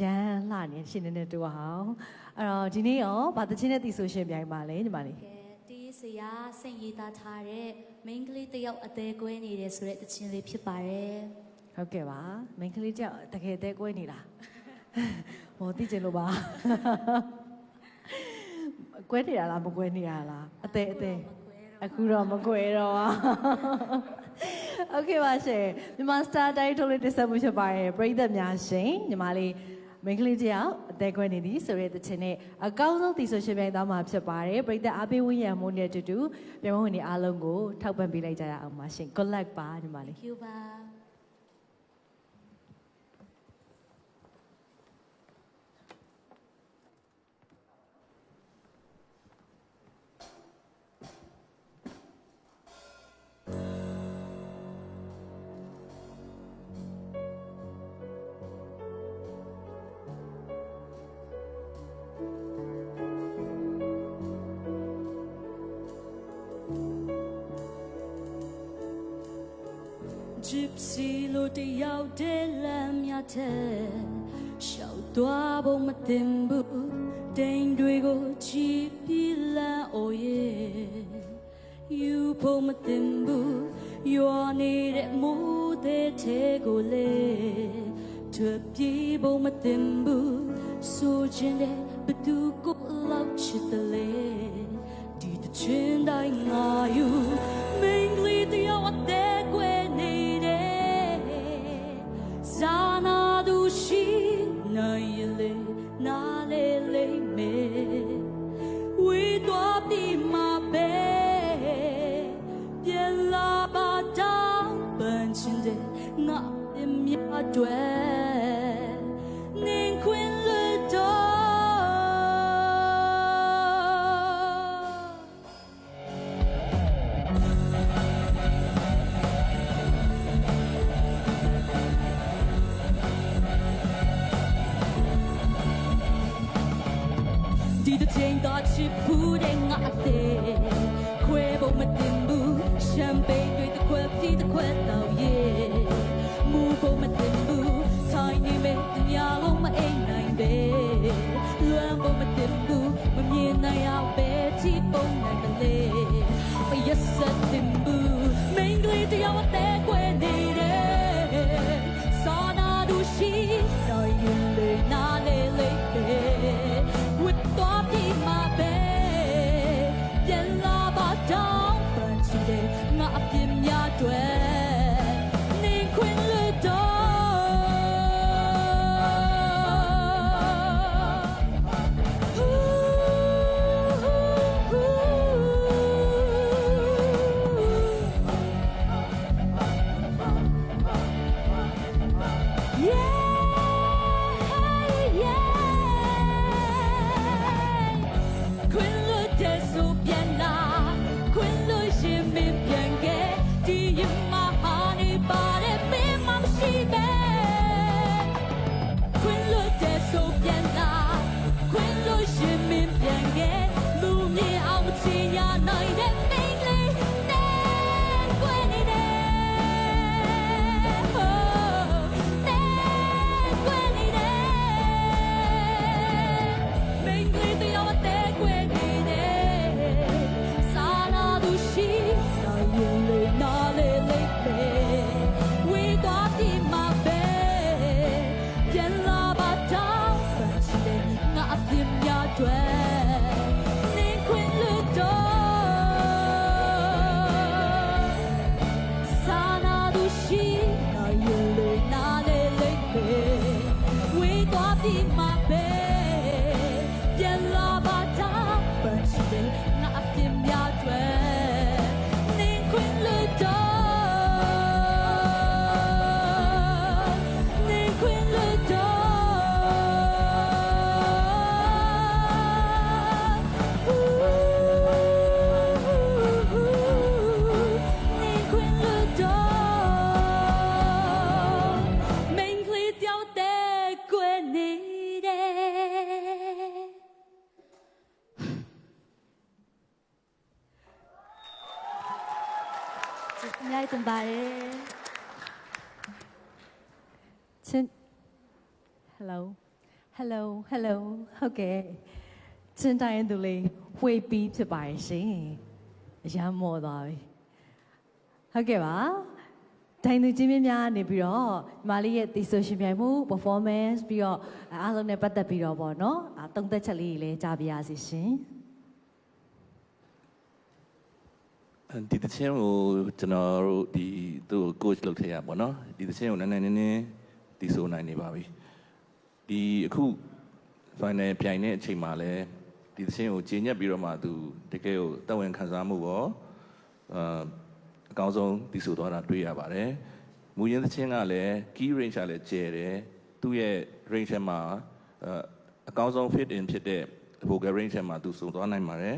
ရန်လှနေရှင်နေနေတူအောင်အဲ့တော့ဒီနေ့ရောဗာတချင်းနဲ့တီဆိုရှင်ပြိုင်ပါလေညီမလေး ကဲတီးစရာစိတ်ရည်သားထားတဲ့မိန်းကလေးတစ်ယောက်အသေးကွဲနေတယ်ဆိုတဲ့တခြင်းလေးဖြစ်ပါတယ် ဟုတ်ကဲ့ပါမိန်းကလေးကြောက်တကယ်တဲကွဲနေလားဟောသိချင်လို့ပါကွဲနေတာလားမကွဲနေတာလားအသေးအသေးအခုတော့မကွဲတော့ပါโอเคပါရှင်မြန်မာစတာတိုင်းထုတ်လေးတက်ဆက်မှုဖြစ်ပါတယ်ပရိသတ်များရှင်ညီမလေး မိန်းကလေးတယောက်အသေးကွဲနေသည်ဆိုတဲ့တခြင်းနဲ့အကောင်းဆုံးတီဆိုရှင်ပြိုင်သားမှာဖြစ်ပါတယ်ပရိသတ်အားပေးဝန်းရံမှုနဲ့အတူတူပြိုင်ပွဲဝင်တွေအားလုံးကိုထောက်ပံ့ပေးလိုက်ကြရအောင်ပါရှင် good luck ပါညီမလေး Thank you ပါ Gypsy လို့တယောက်တည်းလမ်းမြတဲ့ရှောက်သွားဖို့မတင်ဘူးတိမ်တွေကိုချီပြီးလမ်းအိုရဲ့ယူဖို့မတင်ဘူးရွာနေတဲ့မိုးတဲ့ထဲကိုလေထွက်ပြေးဖို့မတင်ဘူးဆိုချင်တဲ့ဘသူကိုလောက်ချစ်တယ်လေဒီတချင်တိုင်းငါယူ နိုင်ရလေနားလေလိမ့်မယ်ဝေးတော့ပြီးမှာပဲပြန်လာပါတောင်းပန်ချင်တဲ့ငါအမြတ်တွေန တစ်ချိန်တော့ချစ်ဘူးတဲ့ငါအသေးခွဲဖို့မတင်ဘူးရှမ်ပိန်တွေတစ်ခွက်ပြီးတစ်ခွက်တော့ရဲ့မူဖို့မတင်ဘူးထိုင်နေမဲ့တ냐လုံး ခွ ကျေးဇူးများတင်ပါတယ်ချင်း hello Hello Hello ဟုတ်ကဲ့ချင်းတိုင်းသူလေးဝေးပြီးဖြစ်ပါရဲ့ရှင်အရမ်းမော်သွားပြီဟုတ်ကဲ့ပါဒိုင်သူချင်းများနေပြီးတော့ညီမလေးရဲ့တီဆိုရှင်ပြိုင်မှု performance ပြီးတော့အားလုံးနဲ့ပတ်သက်ပြီးတော့ပေါ့နော်အာသုံးသက်ချက်လေးတွေလည်းကြားပြရစီရှင် ဒီတချင်းကိုကျွန်တော်တို့ဒီသူ့ကို coach လုပ်ထည့်ရပါတော့ဒီတချင်းကိုနည်းနည်းနည်းနည်းဒီဆိုနိုင်နေပါပြီဒီအခု final ပြိုင်တဲ့အချိန်မှာလဲဒီတချင်းကိုကျင်ညက်ပြီးတော့မှသူတကယ်ကိုတက်ဝင်ခံစားမှုပေါ့အာအကောင်းဆုံးဒီဆိုသွားတာတွေ့ရပါတယ်မူရင်းတချင်းကလည်း key range ကလည်းကျယ်တယ်သူ့ရဲ့ range ထဲမှာအာအကောင်းဆုံး fit in ဖြစ်တဲ့ vocal range ထဲမှာသူဆိုသွားနိုင်ပါတယ်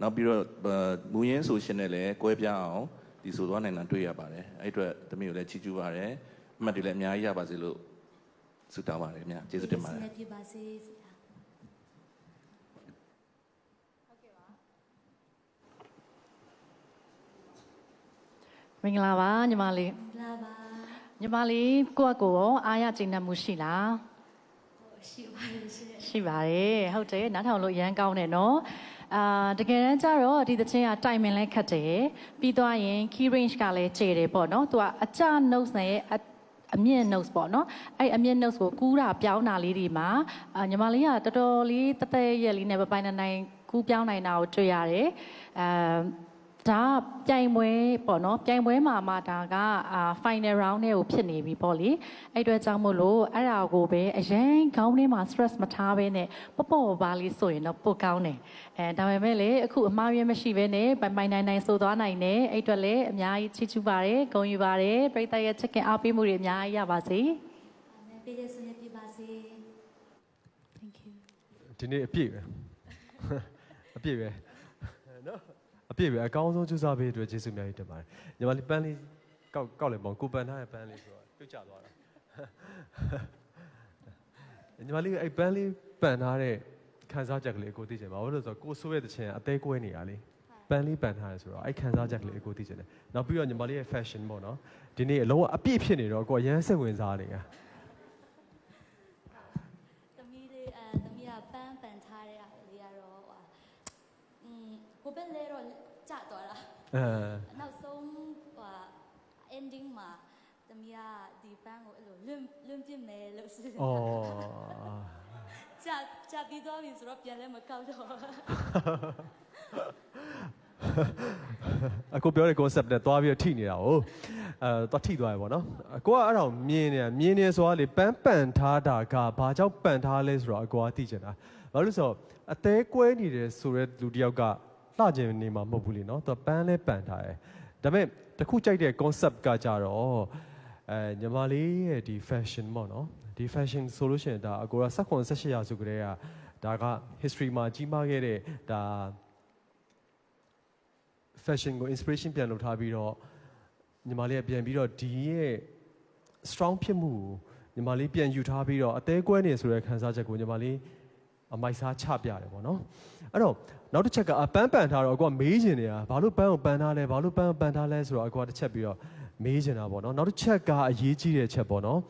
နောက်ပြီးတော့အာမူရင်းဆိုရှင်နဲ့လည်းကွဲပြားအောင်ဒီဆိုသွားနိုင်တာတွေ့ရပါတယ်အဲ့အတွက်သမီးကိုလည်းချီးကျူးပါတယ်အမှတ်တွေလည်းအများကြီးရပါစေလို့ဆုတောင်းပါတယ်ခင်ဗျာကျေးဇူးတင်ပါတယ်ပြပါစေဆရာမင်္ဂလာပါညီမလေးလာပါညီမလေးကိုယ့်အကိုရောအားရကျဉ်းတတ်မှုရှိလားရှိပါတယ်ရှင်ရှိပါတယ်ဟုတ်တယ်နားထောင်လို့ရမ်းကောင်းတယ်နော် အာတကယ်တမ်းကျတော့ဒီသချင်းကတိုင်မင်လဲခတ်တယ်ပြီးသွားရင် key range ကလည်းကျယ်တယ်ပေါ့နော်သူကအကျ notes နဲ့အအမြင့် notes ပေါ့နော်အဲ့အမြင့် notes ကိုကူးတာပြောင်းတာလေးတွေမှာအာညီမလေးကတော်တော်လေးတသက်ရက်လေးနဲ့ပပိုင်နိုင်နိုင်ကူးပြောင်းနိုင်တာကိုတွေ့ရတယ်အဲ ဒါကပြိုင်ပွဲပေါ့နော်ပြိုင်ပွဲမှာမှဒါကအာ final round နဲ့ကိုဖြစ်နေပြီပေါ့လေအဲ့အတွက်ကြောင့်မို့လို့အဲ့ဒါကိုပဲအရင်ခေါင်းထဲမှာ stress မထားဘဲနဲ့ပေါ့ပေါ့ပါလေးဆိုရင်တော့ပိုကောင်းတယ်အဲဒါပေမဲ့လေအခုအမှားရမရှိဘဲနဲ့ပိုင်ပိုင်နိုင်နိုင်ဆိုသွားနိုင်တယ်အဲ့အတွက်လည်းအများကြီးချီးကျူးပါတယ်ဂုဏ်ယူပါတယ်ပရိသတ်ရဲ့ချစ်ခင်အားပေးမှုတွေအများကြီးရပါစေအမေပြည့်စုံရပြပါစေ thank you ဒီနေ့အပြည့်ပဲအပြည့်ပဲနော်အ ပြည့်ပဲအကောင်းဆုံးကြိုးစားပေးတဲ့အတွက်ကျေးဇူးအများကြီးတင်ပါတယ်ညီမလေးပန်းလေးကောက်ကောက်လိုက်ပေါ့ကိုပန်ထားတဲ့ပန်းလေးဆိုတော့ပြုတ်ကျသွားတာညီမလေးအဲ့ပန်းလေးပန်ထားတဲ့ခံစားချက်ကလေးကိုသိချင်ပါဘာလို့လဲဆိုတော့ကိုဆိုးရဲ့တချင်အသေးကွဲနေတာလေပန်းလေးပန်ထားတယ်ဆိုတော့အဲ့ခံစားချက်ကလေးကိုသိချင်တယ်နောက်ပြီးတော့ညီမလေးရဲ့ fashion ပေါ့နော်ဒီနေ့အလုံးဝအပြည့်ဖြစ်နေတော့ကိုယ်အရန်စိတ်ဝင်စားနေတာသမီးလေးအဲသမီးကပန်းပန်ထားတဲ့အားလေးကတော့ ဟာอืมကိုပဲလဲတော့ကြသွားတာအဲနောက်ဆုံးဟာ ending မှာသမီးကဒီပန်းကိုအဲ့လိုလွန့်လွန့်ပြစ်မယ်လို့ဆိုတယ်အော်ကြကြပြီးသွားပြီဆိုတော့ပြန်လဲမကောက်တော့ အခုပြောတဲ့ concept နဲ့သွားပြီးတော့ထိနေတာ哦အဲသွားထိသွားရပါတော့အကိုကအဲ့ဒါကိုမြင်နေတာမြင်နေဆိုတာလေပန်းပန်ထားတာကဘာကြောင့်ပန်ထားလဲဆိုတော့အကိုကသိချင်တာဘာလို့လဲဆိုတော့အသေးကွဲနေတယ်ဆိုတဲ့လူတစ်ယောက်ကလှကျင်နေမှာမဟုတ်ဘူးလေနော်သူကပန်းလဲပန်ထားတယ်ဒါပေမဲ့တခုကြိုက်တဲ့ concept ကကြတော့အဲညီမလေးရဲ့ဒီ fashion ပေါ့နော်ဒီ fashion ဆိုလို့ရှိရင်ဒါအကိုက16 18ရာစုကလေးကဒါက history မှာကြီးမားခဲ့တဲ့ဒါ fashion ကို inspiration ပြန်လုပ်ထားပြီးတော့ညီမလေးကပြန်ပြီးတော့ဒီရဲ့ strong ဖြစ်မှုကိုညီမလေးပြန်ယူထားပြီးတော့အသေးကွဲနေဆိုတဲ့ခံစားချက်ကိုညီမလေးအမိုက်စားချပြတယ်ပေါ့နော်အဲ့တော့နောက်တစ်ချက်ကအပန်းပန်ထားတော့အကွာမေးချင်နေတာဘာလို့ပန်းကိုပန်းထားလဲဘာလို့ပန်းကိုပန်းထားလဲဆိုတော့အကွာတစ်ချက်ပြီးတော့မေးချင်တာပေါ့နော်နောက်တစ်ချက်ကအရေးကြီးတဲ့ချက်ပေါ့နော်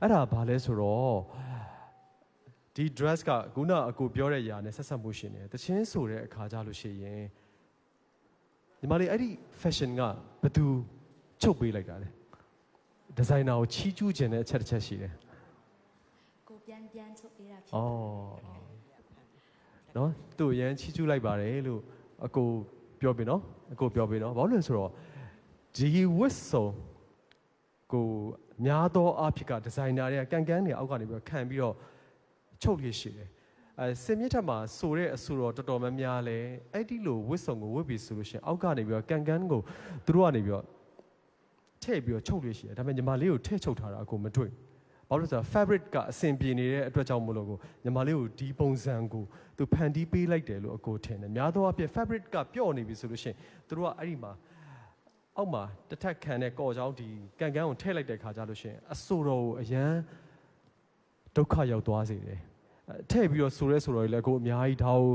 အဲ့ဒါဘာလဲဆိုတော့ဒီ dress ကခုနအကိုပြောတဲ့ຢာနဲ့ဆက်ဆက်မှုရှင်နေတယ်တချင်းဆိုတဲ့အခါကြလို့ရှိရင် ညီမလေးအဲ့ဒီ fashion ကဘယ်သူချုပ်ပေးလိုက်တာလဲဒီဇိုင်နာကိုချီးကျူးခြင်းတဲ့အချက်တစ်ချက်ရှိတယ်ကိုပြန်ပြန်ချုပ်ပေးတာဖြစ်။အော်နော်သူ့ကိုရန်ချီးကျူးလိုက်ပါတယ်လို့အကိုပြောပြီနော်အကိုပြောပြီနော်ဘာလို့လဲဆိုတော့ဒီဝစ်ဆုံကိုများသောအားဖြင့်ကဒီဇိုင်နာတွေကကန်ကန်တွေအောက်ကနေပြီးတော့ခံပြီးတော့ချုပ်ရရှိတယ် အဲစင်မြင့်ထက်မှာဆိုတဲ့အဆူတော်တော်တော်များများလဲအဲ့ဒီလိုဝစ်ဆုံကိုဝစ်ပြီးဆိုလို့ရှိရင်အောက်ကနေပြီးတော့ကန်ကန်ကိုသူတို့ကနေပြီးတော့ထည့်ပြီးတော့ချုပ်ရရှိတယ်ဒါပေမဲ့ညီမလေးကိုထည့်ချုပ်ထားတာအကိုမတွေ့ဘူးဘာလို့လဲဆိုတော့ fabric ကအဆင်ပြေနေတဲ့အတွက်ကြောင့်မလို့ကိုညီမလေးကိုဒီပုံစံကိုသူဖန်တီးပေးလိုက်တယ်လို့အကိုထင်တယ်များသောအားဖြင့် fabric ကပျော့နေပြီဆိုလို့ရှိရင်သူတို့ကအဲ့ဒီမှာအောက်မှာတစ်ထက်ခံတဲ့ကော်ချောင်းဒီကန်ကန်ကိုထည့်လိုက်တဲ့ခါကျလို့ရှိရင်အဆိုတော်ကိုအရန်ဒုက္ခရောက်သွားစေတယ်အဲ ထည့်ပြီးတော့ဆိုရဲဆိုတော်ကြီးလည်းအကိုအများကြီးဒါကို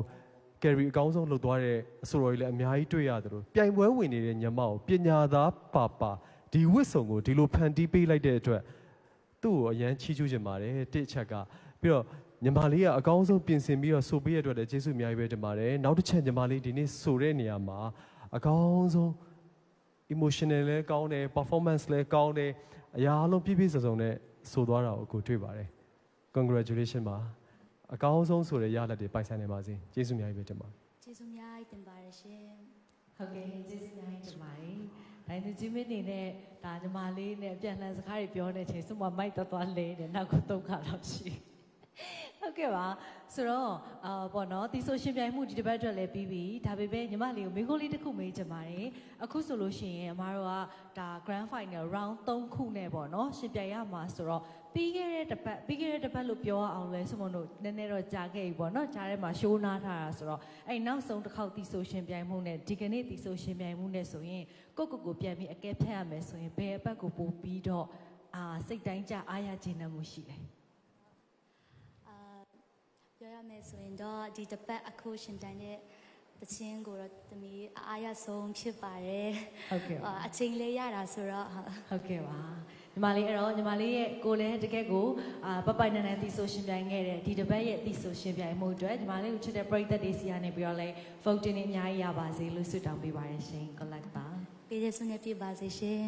carry အကောင်းဆုံးလုပ်သွားတဲ့အဆိုတော်ကြီးလည်းအများကြီးတွေ့ရတယ်လို့ပြိုင်ပွဲဝင်နေတဲ့ညီမကိုပညာသားပါပါဒီဝစ်စုံကိုဒီလိုဖန်တီးပေးလိုက်တဲ့အတွက်သူ့ကိုအရန်ချီးကျူးချင်ပါတယ်တစ်ချက်ကပြီးတော့ညီမလေးကအကောင်းဆုံးပြင်ဆင်ပြီးတော့ဆိုပေးရတဲ့အတွက်လည်းကျေးဇူးအများကြီးပဲတင်ပါတယ်နောက်တစ်ချက်ညီမလေးဒီနေ့ဆိုတဲ့နေရာမှာအကောင်းဆုံး emotional လည်းကောင်းတယ် performance လည်းကောင်းတယ်အရာအလုံးပြည့်ပြည့်စုံစုံနဲ့ဆိုသွားတာကိုကိုတွေ့ပါတယ် congratulation ပါ အကောင်းဆုံးဆိုတဲ့ရလဒ်တွေပိုင်ဆိုင်နေပါစေကျေးဇူးအများကြီးပဲတင်ပါတယ်ကျေးဇူးအများကြီးတင်ပါတယ်ရှင်ဟုတ်ကဲ့ကျေးဇူးများကြီးတင်ပါတယ်။ဒိုင်သူကြီးမင်းနေနဲ့ဒါညီမလေးနဲ့အပြန်လှန်စကားတွေပြောနေချိန်စမမိုက်တော်တော်လဲတယ်နောက်ကတော့ခါတော့ရှိ။ ဟုတ်ကဲ့ပါဆိုတော့အာပေါ့နော်ဒီဆိုရှင်ပြိုင်မှုဒီတစ်ပတ်အတွက်လည်းပြီးပြီဒါပေမဲ့ညီမလေးကိုမိန်းကလေးတစ်ခုမေးချင်ပါတယ်အခုဆိုလို့ရှိရင်အမားတို့ကဒါ grand final round 3ခုနဲ့ပေါ့နော်ရှင်ပြိုင်ရမှာဆိုတော့ပြီးခဲ့တဲ့တစ်ပတ်ပြီးခဲ့တဲ့တစ်ပတ်လို့ပြောရအောင်လဲစမုံတို့နည်းနည်းတော့ကြာခဲ့ပြီပေါ့နော်ကြားထဲမှာရှိုးနားထားတာဆိုတော့အဲ့နောက်ဆုံးတစ်ခေါက်တီဆိုရှင်ပြိုင်မှုနဲ့ဒီကနေ့တီဆိုရှင်ပြိုင်မှုနဲ့ဆိုရင်ကိုယ့်ကိုယ်ကိုပြန်ပြီးအကဲဖြတ်ရမယ်ဆိုရင်ဘယ်အပတ်ကိုပို့ပြီးတော့အာစိတ်တိုင်းကြအားရခြင်းနဲ့မှုရှိလဲအာ ပြောရမယ်ဆိုရင်တော့ဒီတစ်ပတ်အခုရှင်တိုင်းတဲ့တခြင်းကိုတော့သမီးအားရဆုံးဖြစ်ပါတယ်ဟုတ်ကဲ့ပါအာအချိန်လေးရတာဆိုတော့ဟုတ်ဟုတ်ကဲ့ပါညီမလေးအဲ့တော့ညီမလေးရဲ့ကိုယ်လည်းတကယ်ကိုအာပပိုင်နန်နန်တီဆိုရှင်ပြိုင်ခဲ့တဲ့ဒီတစ်ပတ်ရဲ့တီဆိုရှင်ပြိုင်မှုအတွက်ညီမလေးကိုချစ်တဲ့ပရိသတ်တွေစီကနေပြီးတော့လဲ vote တင်နေအများကြီးရပါစေလို့ဆုတောင်းပေးပါရရှင် collect ပါပေးရစွနဲ့ပြပါစေရှင်